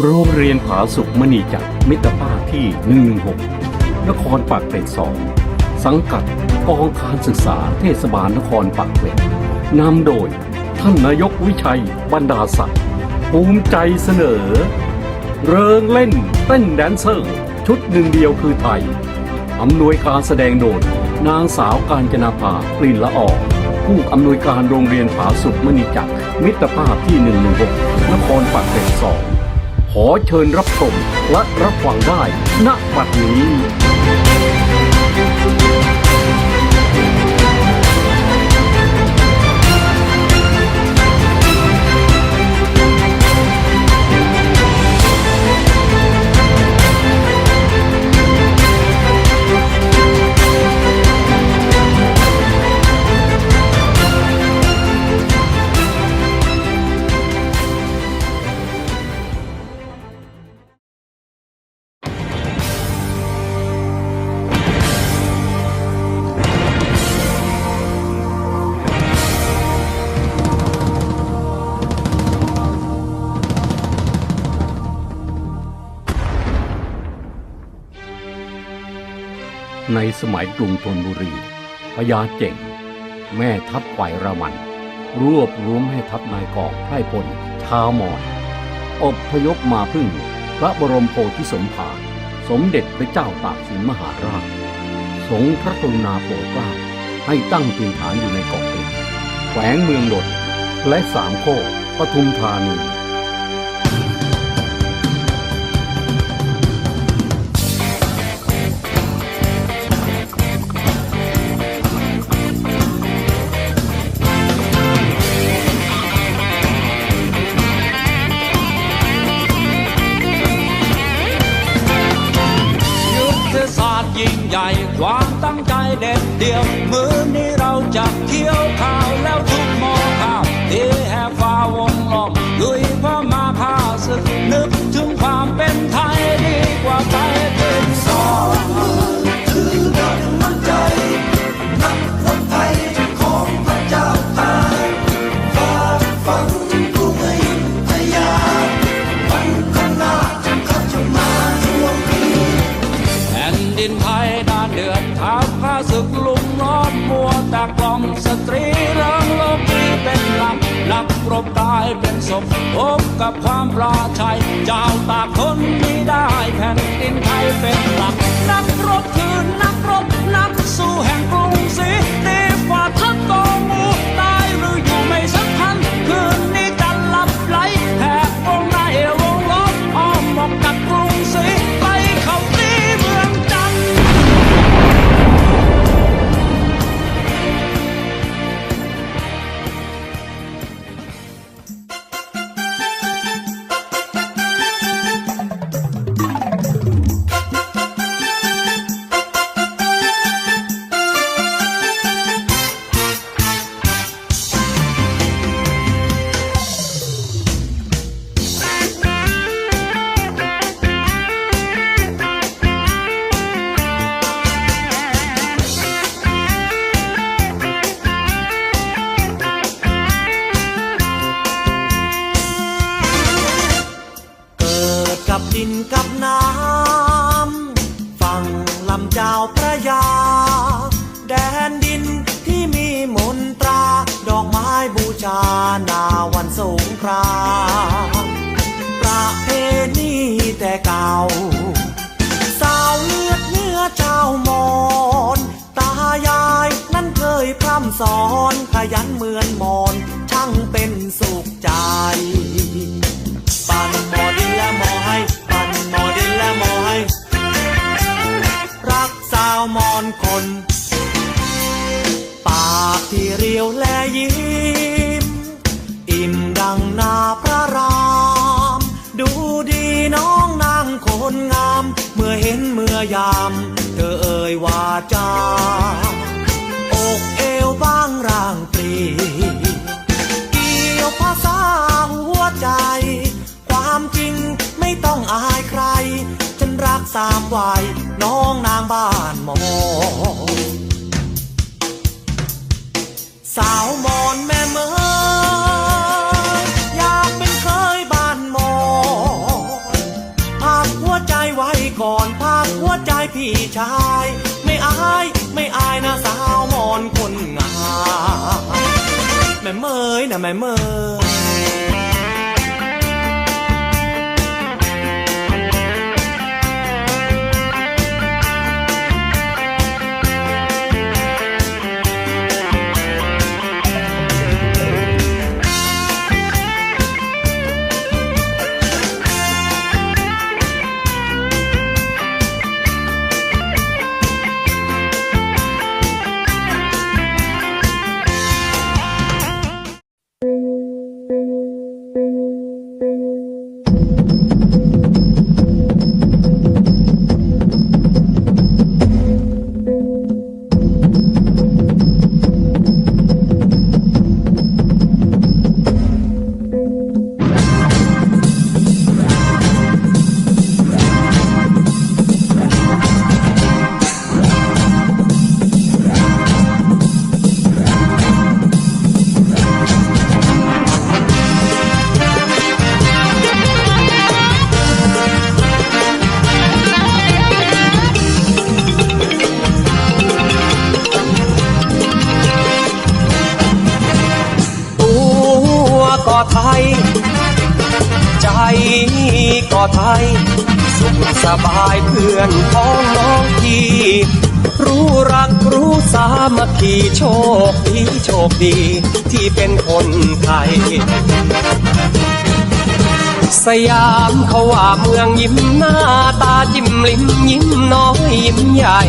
โรงเรียนผาสุขมณีจักรมิตรภาพที่ 116 นครปากเกร็ดสองสังกัดกองการศึกษาเทศบาลนครปากเกร็ดนำโดยท่านนายกวิชัยบรรดาศักดิ์ภูมิใจเสนอ เริงเล่นเต้นแดนเซอร์ ชุดหนึ่งเดียวคือไทยอำนวยการแสดงโดยนางสาวการจนาภากลิ่นละออกผู้อำนวยการโรงเรียนผาสุขมณีจักรมิตรภาพที่ 116 นครปากเกร็ดสอง ขอเชิญรับชมและรับฟังได้ณบัดนี้ ในสมัยกรุงธนบุรีพญาเจ่ง แม่ทัพฝ่ายระมัน รวบรวมให้ทัพนายกองไพร่พลชาวมอญอบพยพมาพึ่ง พระบรมโพธิสมภารสมเด็จพระเจ้าตากสินมหาราชทรงพระกรุณาโปรดเกล้าให้ตั้งถิ่นฐานอยู่ในเกาะเป็ดแขวงเมืองนนท์และสามโคกปทุมธานี เด็ นศพพบกับความปลาชัยเจ้าตากคนไม่ได้แผ่นดินไทยเป็นหลัก นักรบคือนักรบนักสู้แห่งกรุ กับดินกับน้ำฝั่งลำเจ้าพระยา แดนดินที่มีมนตรา ดอกไม้บูชานาวันสงครามประเพณีแต่เก่า สาวเลือดเนื้อชามอญตายายนั้นเคยพร่ำสอนขยันเหมือนมอนช่างเป็น ยาม เธอเอ่ยวาจาอกเอวบางร่างปรีเกี่ยวภาษาหัวใจ ความจริงไม่ต้องอายใคร ฉันรักสามวัยน้องนางบ้านหมอสาวมอ ชาย ไม่อายไม่อายนะสาวมอนคนงามแม่เมยนะแม่เมย ไทย ใจก็ไทย สุขสบายเพื่อนพ้องน้องพี่รู้รักรู้สามัคคีโชคดีโชคดี ที่เป็นคนไทย สยามเขาว่าเมืองยิ้มหน้าตาจิ้มลิ้มยิ้มน้อยยิ้มใหญ่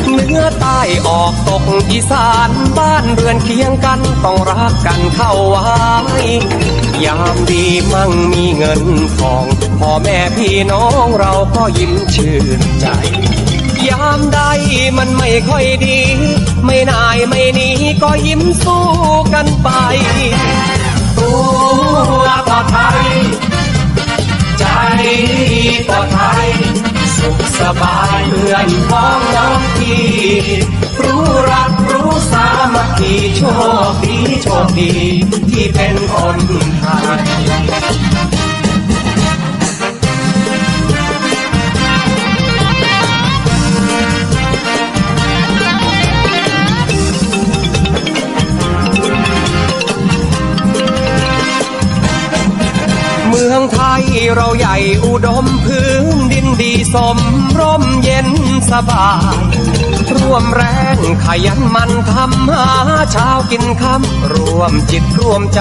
เหนือใต้ออกตกอีสานบ้านเรือนเคียงกันต้องรักกันเข้าไว้ ยามดีมั่งมีเงินทองพ่อแม่พี่น้องเราก็ยิ้มชื่นใจ ยามใดมันไม่ค่อยดี ไม่นายไม่หนีก็ยิ้มสู้กันไปตัวก็ไทย ใจก็ไทย สุขสบายเพื่อนพ้องน้องพี่รู้รักรู้สามัคคีโชคดีโชคดีที่เป็นคนไทยเมืองไทยเราใหญ่อุดมพื้น สมร่มเย็นสบาย ร่วมแรงขยันมันทำหาเช้ากินคำรวมจิตรวมใจ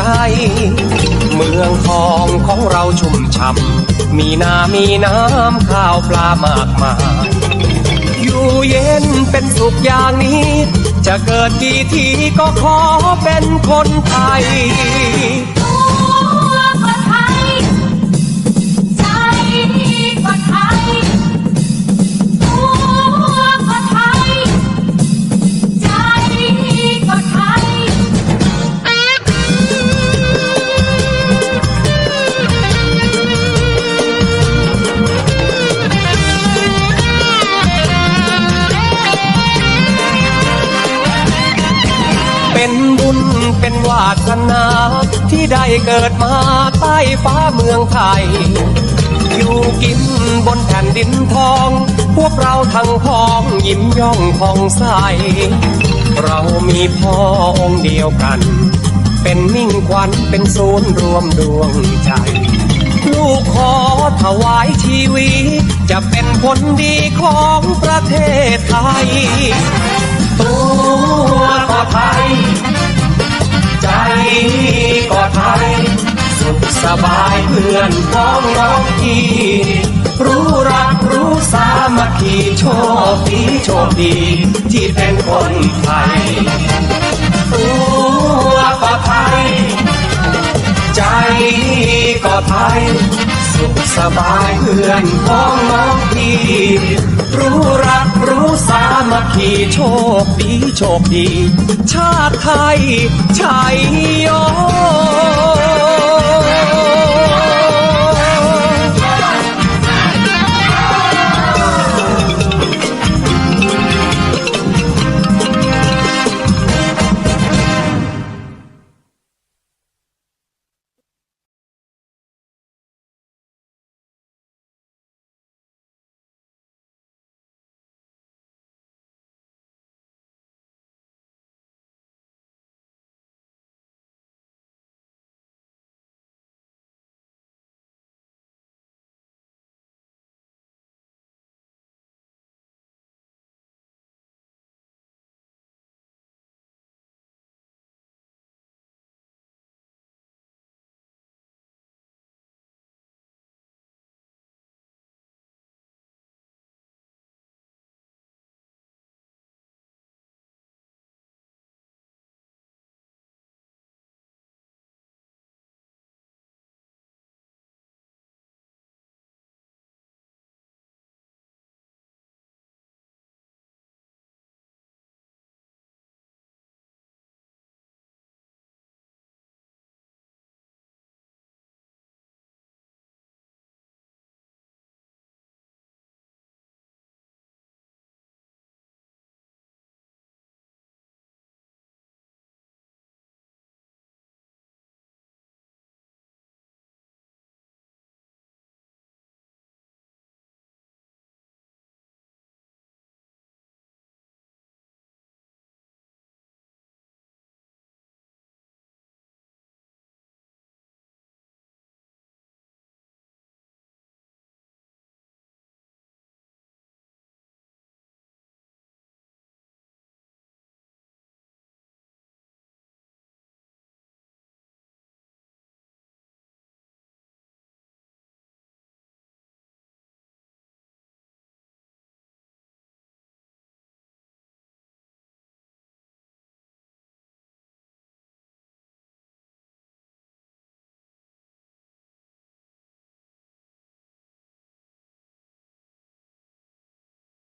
เมืองทองของเราชุ่มช่ำมีนามีน้ำข้าวปลามากมายอยู่เย็นเป็นสุขอย่างนี้ จะเกิดกี่ทีก็ขอเป็นคนไทย เป็นวาสนาที่ได้เกิดมาใต้ฟ้าเมืองไทย อยู่กินบนแผ่นดินทอง พวกเราทั้งพ้องยิ้มย่องผ่องใส เรามีพ่อองค์เดียวกัน เป็นมิ่งขวัญเป็นศูนย์รวมดวงใจ ลูกขอถวายชีวิตจะเป็นคนดีของประเทศไทย ตัวก็ไทย ใจก็ไทย สุขสบายเพื่อนพ้องน้องพี่รู้รักรู้สามัคคีโชคดีโชคดี ที่เป็นคนไทยตัวก็ไทย ใจก็ไทย สบายเพื่อนพ้องน้องพี่ รู้รักรู้สามัคคีโชคดีโชคดี ชาติไทยชัยโย